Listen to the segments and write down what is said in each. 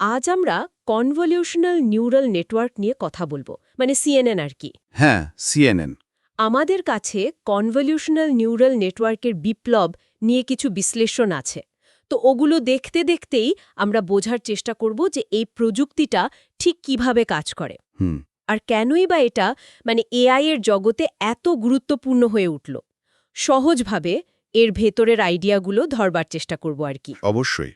আজ আমরা কনভলিউশনাল neural network নিয়ে কথা বলব মানে সিএনএন আর কি। হ্যাঁ সিএনএন আমাদের কাছে কনভলিউশনাল নিউরাল নেটওয়ার্কের বিপ্লব নিয়ে কিছু বিশ্লেষণ আছে। তো ওগুলো দেখতে দেখতেই আমরা বোঝার চেষ্টা করব যে এই প্রযুক্তিটা ঠিক কীভাবে কাজ করে। হুম। আর কেনই বা এটা মানে এআই এর জগতে এত গুরুত্বপূর্ণ হয়ে উঠল। সহজভাবে এর ভেতরের আইডিয়াগুলো ধরবার চেষ্টা করব আর কি। অবশ্যই।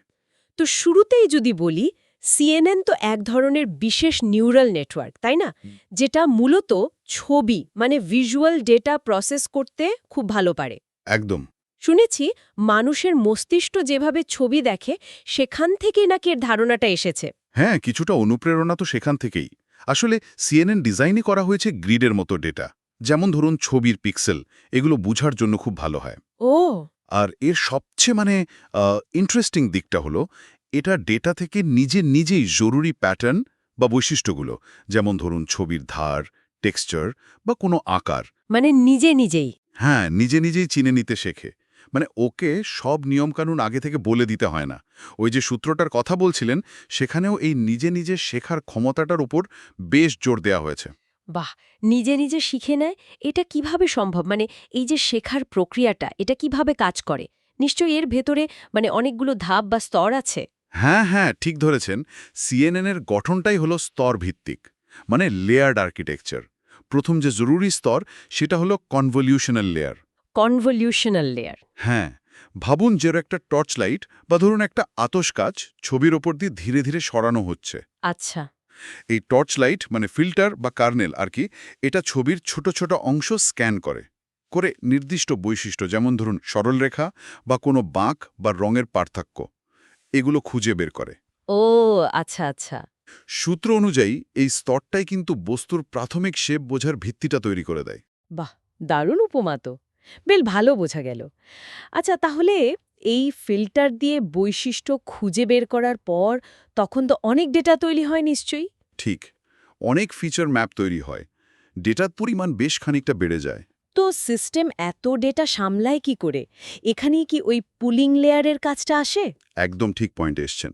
তো শুরুতেই যদি বলি সিএনএন তো এক ধরনের বিশেষ নিউরাল নেটওয়ার্ক তাই না? যেটা মূলত ছবি মানে ভিজুয়াল ডেটা প্রসেস করতে খুব ভালো পারে। একদম। শুনেছি মানুষের মস্তিষ্ক যেভাবে ছবি দেখে সেখান থেকেই নাকি এর ধারণাটা এসেছে। হ্যাঁ কিছুটা অনুপ্রেরণা তো সেখান থেকেই। আসলে সিএনএন ডিজাইনই করা হয়েছে গ্রিডের মতো ডেটা যেমন ধরুন ছবির পিক্সেল এগুলো বুঝার জন্য খুব ভালো হয়। ও! আর এর সবচেয়ে মানে ইন্টারেস্টিং দিকটা হলো এটা ডেটা থেকে নিজে নিজেই জরুরি প্যাটার্ন বা বৈশিষ্ট্যগুলো যেমন ধরুন ছবির ধার টেক্সচার বা কোনো আকার। মানে নিজে নিজেই? হ্যাঁ নিজে নিজেই চিনে নিতে শেখে। মানে ওকে সব নিয়মকানুন আগে থেকে বলে দিতে হয় না। ওই যে সূত্রটার কথা বলছিলেন সেখানেও এই নিজে নিজে শেখার ক্ষমতাটার উপর বেশ জোর দেওয়া হয়েছে। বাহ! নিজে নিজে শিখে নেয় এটা কীভাবে সম্ভব? মানে এই যে শেখার প্রক্রিয়াটা এটা কীভাবে কাজ করে? নিশ্চয়ই এর ভেতরে মানে অনেকগুলো ধাপ বা স্তর আছে। হ্যাঁ হ্যাঁ ঠিক ধরেছেন। সিএনএন এর গঠনটাই হলো স্তর ভিত্তিক মানে লেয়ার্ড আর্কিটেকচার প্রথম যে জরুরি স্তর সেটা হলো কনভলিউশনাল লেয়ার কনভলিউশনাল লেয়ার হ্যাঁ ভাবুন যের একটা টর্চ লাইট বা ধরুন একটা আতস কাচ ছবির ওপর দিয়ে ধীরে ধীরে সরানো হচ্ছে। আচ্ছা। এই টর্চ লাইট মানে ফিল্টার বা কার্নেল আর কি এটা ছবির ছোট ছোট অংশ স্ক্যান করে। করে নির্দিষ্ট বৈশিষ্ট্য যেমন ধরুন সরলরেখা বা কোনো বাঁক বা রঙের পার্থক্য। এগুলো খুঁজে বের করে। ও আচ্ছা আচ্ছা। সূত্র অনুযায়ী এই স্তরটাই কিন্তু বস্তুর প্রাথমিক শেপ বোঝার ভিত্তিটা তৈরি করে দেয়। বাহ দারুণ উপমা তো। বেল ভালো বোঝা গেল। আচ্ছা তাহলে এই ফিল্টার দিয়ে বৈশিষ্ট্য খুঁজে বের করার পর তখন তো অনেক ডেটা তৈরি হয় নিশ্চয়ই? ঠিক অনেক ফিচার ম্যাপ তৈরি হয়। ডেটার পরিমাণ বেশ খানিকটা বেড়ে যায়। তো সিস্টেম এত ডেটা সামলায় কি করে? এখানেই কি ওই পুলিং লেয়ারের কাজটা আসে? একদম ঠিক পয়েন্টে এসছেন।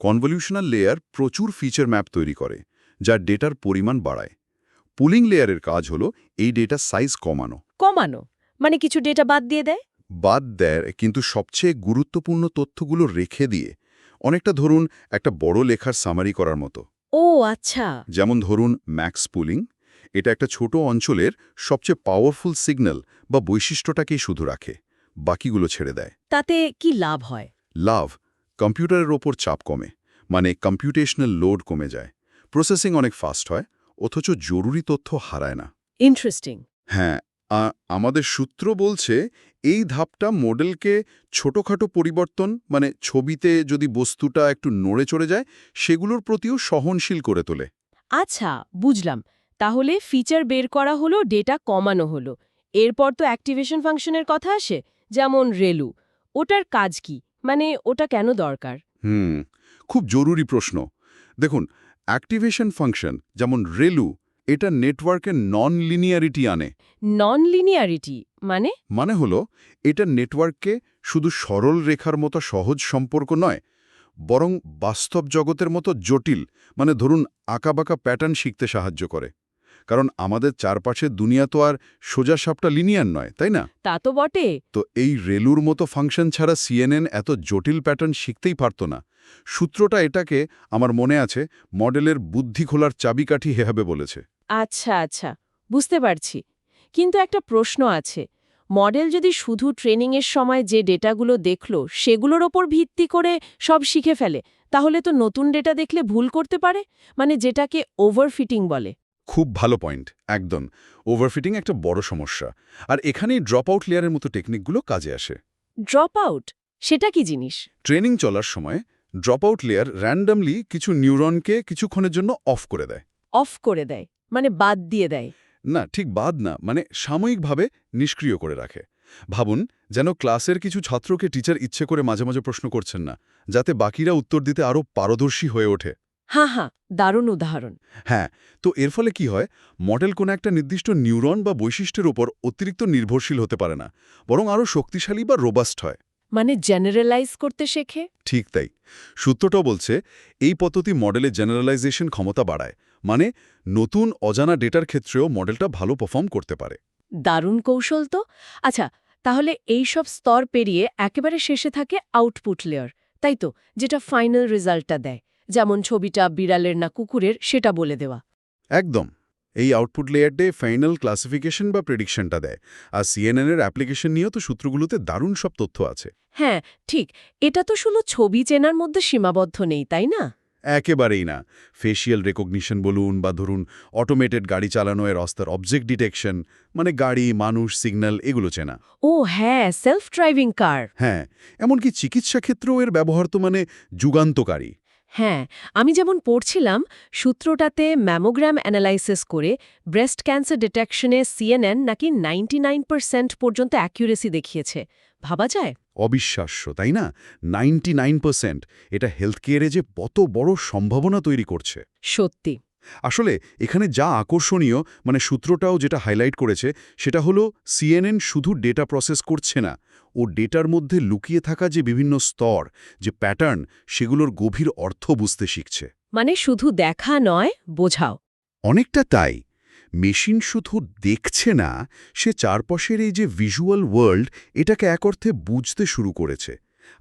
কনভলিউশনাল লেয়ার প্রচুর ফিচার ম্যাপ তৈরি করে যা ডেটার পরিমাণ বাড়ায়। পুলিং লেয়ারের কাজ হলো এই ডেটা সাইজ কমানো। কমানো? মানে কিছু ডেটা বাদ দিয়ে দেয়? বাদ দেয় কিন্তু সবচেয়ে গুরুত্বপূর্ণ তথ্যগুলো রেখে দিয়ে অনেকটা ধরুন একটা বড় লেখার সামারি করার মতো। ও আচ্ছা। যেমন ধরুন ম্যাক্স পুলিং এটা একটা ছোট অঞ্চলের সবচেয়ে পাওয়ারফুল সিগন্যাল বা বৈশিষ্ট্যটাকেই শুধু রাখে বাকিগুলো ছেড়ে দেয়। তাতে কি লাভ হয়? লাভ কম্পিউটারের ওপর চাপ কমে মানে কম্পিউটেশনাল লোড কমে যায়। প্রসেসিং অনেক ফাস্ট হয় অথচ জরুরি তথ্য হারায় না। ইন্টারেস্টিং হ্যাঁ আমাদের সূত্র বলছে এই ধাপটা মডেলকে ছোটখাটো পরিবর্তন মানে ছবিতে যদি বস্তুটা একটু নড়ে চড়ে যায় সেগুলোর প্রতিও সহনশীল করে তোলে। আচ্ছা বুঝলাম। তাহলে ফিচার বের করা হলো ডেটা কমানো হলো। এরপর তো অ্যাক্টিভেশন ফাংশনের কথা আসে যেমন রেলু। ওটার কাজ কি? মানে ওটা কেন দরকার? হুম খুব জরুরি প্রশ্ন। দেখুন অ্যাক্টিভেশন ফাংশন যেমন রেলু এটা নেটওয়ার্কের নন লিনিয়ারিটি আনে। নন লিনিয়ারিটি মানে? মানে হলো এটা নেটওয়ার্ককে শুধু সরল রেখার মতো সহজ সম্পর্ক নয় বরং বাস্তব জগতের মতো জটিল। মানে ধরুন আঁকাবাঁকা প্যাটার্ন শিখতে সাহায্য করে। কারণ আমাদের চারপাশের দুনিয়া তো আর সোজা সাপটা লিনিয়ার নয় তাই না? তা তো বটে। তো এই রেলুর মতো ফাংশন ছাড়া সিএনএন এত জটিল প্যাটার্ন শিখতেই পারত না। সূত্রটা এটাকে আমার মনে আছে মডেলের বুদ্ধি খোলার চাবিকাঠি হেহাবে বলেছে। আচ্ছা আচ্ছা বুঝতে পারছি। কিন্তু একটা প্রশ্ন আছে মডেল যদি শুধু ট্রেনিংয়ের সময় যে ডেটাগুলো দেখল সেগুলোর ওপর ভিত্তি করে সব শিখে ফেলে তাহলে তো নতুন ডেটা দেখলে ভুল করতে পারে? মানে যেটাকে ওভারফিটিং বলে। খুব ভালো পয়েন্ট একদম। ওভারফিটিং একটা বড় সমস্যা। আর এখানেই ড্রপ আউট লেয়ারের মতো টেকনিকগুলো কাজে আসে। ড্রপ আউট সেটা কি জিনিস? ট্রেনিং চলার সময় ড্রপ আউট লেয়ার র্যান্ডামলি কিছু নিউরনকে কিছুক্ষণের জন্য অফ করে দেয়। অফ করে দেয় মানে বাদ দিয়ে দেয়। না ঠিক বাদ না মানে সাময়িকভাবে নিষ্ক্রিয় করে রাখে। ভাবুন যেন ক্লাসের কিছু ছাত্রকে টিচার ইচ্ছে করে মাঝে মাঝে প্রশ্ন করছেন না যাতে বাকিরা উত্তর দিতে আরও পারদর্শী হয়ে ওঠে। হ্যাঁ হ্যাঁ দারুণ উদাহরণ। হ্যাঁ তো এর ফলে কি হয়? মডেল কোনো একটা নির্দিষ্ট নিউরন বা বৈশিষ্ট্যের ওপর অতিরিক্ত নির্ভরশীল হতে পারে না বরং আরও শক্তিশালী বা রোবাস্ট হয়। মানে জেনারেলাইজ করতে শেখে? ঠিক তাই। সূত্রটাও বলছে এই পদ্ধতি মডেলের জেনারেলাইজেশন ক্ষমতা বাড়ায় মানে নতুন অজানা ডেটার ক্ষেত্রেও মডেলটা ভালো পারফর্ম করতে পারে। দারুণ কৌশল তো? আচ্ছা তাহলে এই সব স্তর পেরিয়ে একেবারে শেষে থাকে আউটপুট লেয়ার তাই তো? যেটা ফাইনাল রেজাল্টটা দেয়। যেমন ছবিটা বিড়ালের না কুকুরের সেটা বলে দেওয়া। একদম। এই আউটপুট লেয়ারডে ফাইনাল ক্লাসিফিকেশন বা প্রেডিকশনটা দেয়। আর সিএনএন এর অ্যাপ্লিকেশন নিয়েও তো সূত্রগুলোতে দারুণ সব তথ্য আছে। হ্যাঁ ঠিক। এটা তো শুধু ছবি চেনার মধ্যে সীমাবদ্ধ নেই তাই না? একেবারেই না। ফেসিয়াল রেকগনিশন বলুন বা ধরুন অটোমেটেড গাড়ি চালানো এর রাস্তার অবজেক্ট ডিটেকশন মানে গাড়ি মানুষ সিগন্যাল এগুলো চেনা। ও হ্যাঁ সেলফ ড্রাইভিং কার হ্যাঁ এমনকি চিকিৎসা ক্ষেত্রেও এর ব্যবহার তো মানে যুগান্তকারী। হ্যাঁ আমি যেমন পড়ছিলাম সূত্রটাতে ম্যামোগ্রাম অ্যানালাইসিস করে ব্রেস্ট ক্যান্সার ডিটেকশনে সিএনএন নাকি নাইনটি পর্যন্ত অ্যাকিউরেসি দেখিয়েছে। ভাবা যায়? অবিশ্বাস্য তাই না? নাইনটি এটা হেলথ কেয়ারে যে কত বড় সম্ভাবনা তৈরি করছে। সত্যি। আসলে এখানে যা আকর্ষণীয় মানে সূত্রটাও যেটা হাইলাইট করেছে সেটা হলো সিএনএন শুধু ডেটা প্রসেস করছে না ও ডেটার মধ্যে লুকিয়ে থাকা যে বিভিন্ন স্তর যে প্যাটার্ন সেগুলোর গভীর অর্থ বুঝতে শিখছে। মানে শুধু দেখা নয় বোঝাও। অনেকটা তাই। মেশিন শুধু দেখছে না সে চারপাশের এই যে ভিজুয়াল ওয়ার্ল্ড এটাকে এক অর্থে বুঝতে শুরু করেছে।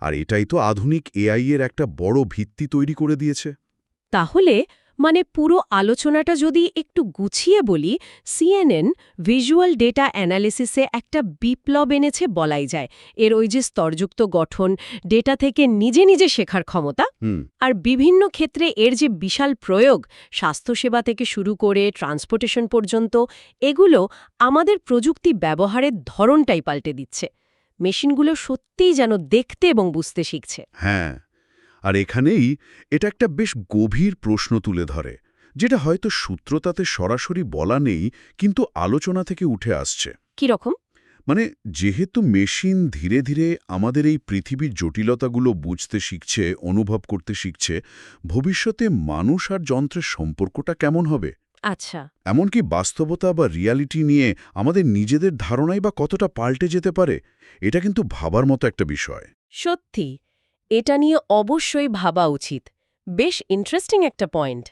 আর এটাই তো আধুনিক এআই এর একটা বড় ভিত্তি তৈরি করে দিয়েছে। তাহলে মানে পুরো আলোচনাটা যদি একটু গুছিয়ে বলি সিএনএন ভিজুয়াল ডেটা অ্যানালিসিসে একটা বিপ্লব এনেছে বলাই যায়। এর ওই যে স্তরযুক্ত গঠন ডেটা থেকে নিজে নিজে শেখার ক্ষমতা আর বিভিন্ন ক্ষেত্রে এর যে বিশাল প্রয়োগ স্বাস্থ্যসেবা থেকে শুরু করে ট্রান্সপোর্টেশন পর্যন্ত এগুলো আমাদের প্রযুক্তি ব্যবহারের ধরনটাই পাল্টে দিচ্ছে। মেশিনগুলো সত্যিই যেন দেখতে এবং বুঝতে শিখছে। হ্যাঁ। আর এখানেই এটা একটা বেশ গভীর প্রশ্ন তুলে ধরে যেটা হয়তো সূত্রতাতে সরাসরি বলা নেই কিন্তু আলোচনা থেকে উঠে আসছে। কীরকম মানে যেহেতু মেশিন ধীরে ধীরে আমাদের এই পৃথিবীর জটিলতাগুলো বুঝতে শিখছে অনুভব করতে শিখছে ভবিষ্যতে মানুষ আর যন্ত্রের সম্পর্কটা কেমন হবে? আচ্ছা। এমনকি বাস্তবতা বা রিয়ালিটি নিয়ে আমাদের নিজেদের ধারণাই বা কতটা পাল্টে যেতে পারে এটা কিন্তু ভাবার মতো একটা বিষয়। সত্যি। এটা নিয়ে অবশ্যই ভাবা উচিত। বেশ ইন্টারেস্টিং একটা পয়েন্ট